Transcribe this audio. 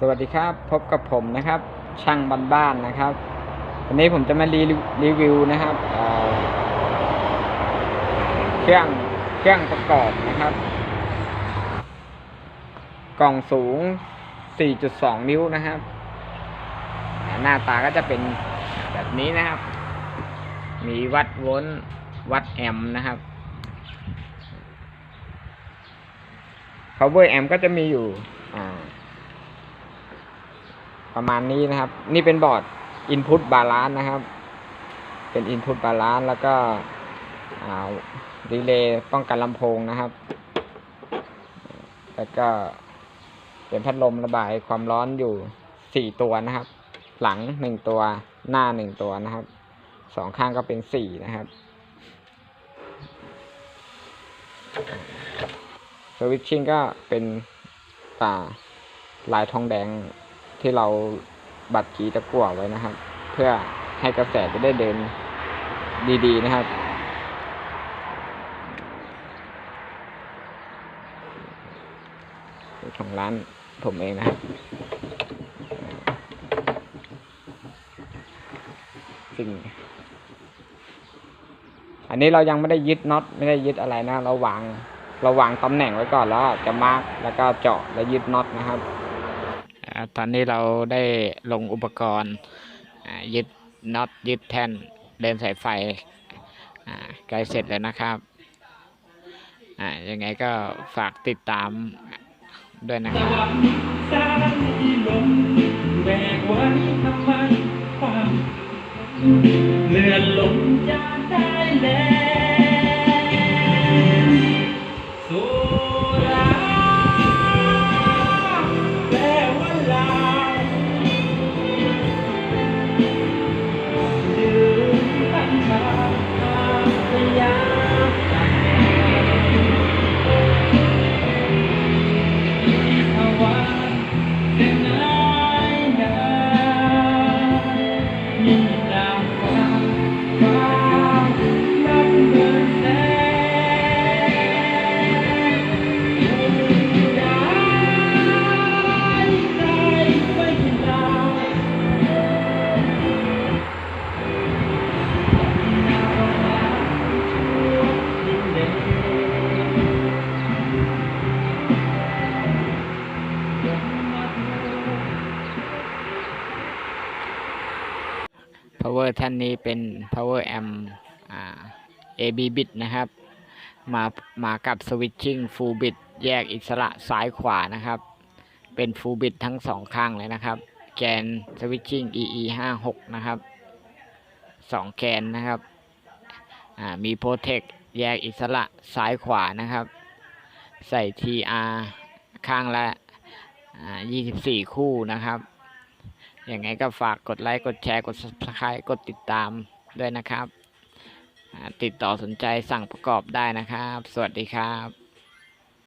สวัสดีครับพบกับผมนะครับ ช่างบ้านๆนะครับ วันนี้ผมจะมารีรีวิวนะครับเเครื่องเครื่องประกอบนะครับ กล่องสูง 4.2 นิ้วนะครับ หน้าตาก็จะเป็นแบบนี้นะครับ มีวัดโวลต์วัดแอมนะครับ power amp ก็จะมีอยู่ ประมาณนี้นะครับ นี่เป็นบอร์ด input balance นะครับ เป็น input balance แล้วก็ดีเลย์ป้องกันลำโพงนะครับ แล้วก็เป็นพัดลมระบายความร้อนอยู่สี่ตัวนะครับ หลังหนึ่งตัวหน้าหนึ่งตัวนะครับสองข้างก็เป็นสี่นะครับสวิตชิ่งก็เป็นป่าลายทองแดง ที่เราบัดกีตะกั่วไว้นะครับ เพื่อให้กระแสจะได้เดินดีๆนะครับ ของร้านผมเองนะครับสิ่งอันนี้เรายังไม่ได้ยึดน็อตไม่ได้ยึดอะไรนะ เราวางเราวางตำแหน่งไว้ก่อนแล้วจะมาร์กแล้วก็เจาะแล้วยึดน็อตนะครับ ตอนนี้เราได้ลงอุปกรณ์ยึดน็อตยึดแท่นเดินสายไฟใกล้เสร็จแล้วนะครับยังไงก็ฝากติดตามด้วยนะครับเลื่อนลมยาได้แล้ว power ท่านนี้เป็น power amp AB bit นะครับ มามากับ switching full bit แยกอิสระซ้ายขวานะครับ เป็น full bit ทั้งสองข้างเลยนะครับ แกน switching EE 5 6นะครับสองแกนนะครับมี protect แยกอิสระซ้ายขวานะครับ ใส่ TR ข้างละอ่า24 คู่นะครับ ยังไงก็ฝากกดไลค์ กดแชร์ กด subscribe กดติดตามด้วยนะครับ ติดต่อสนใจสั่งประกอบได้นะครับ สวัสดีครับ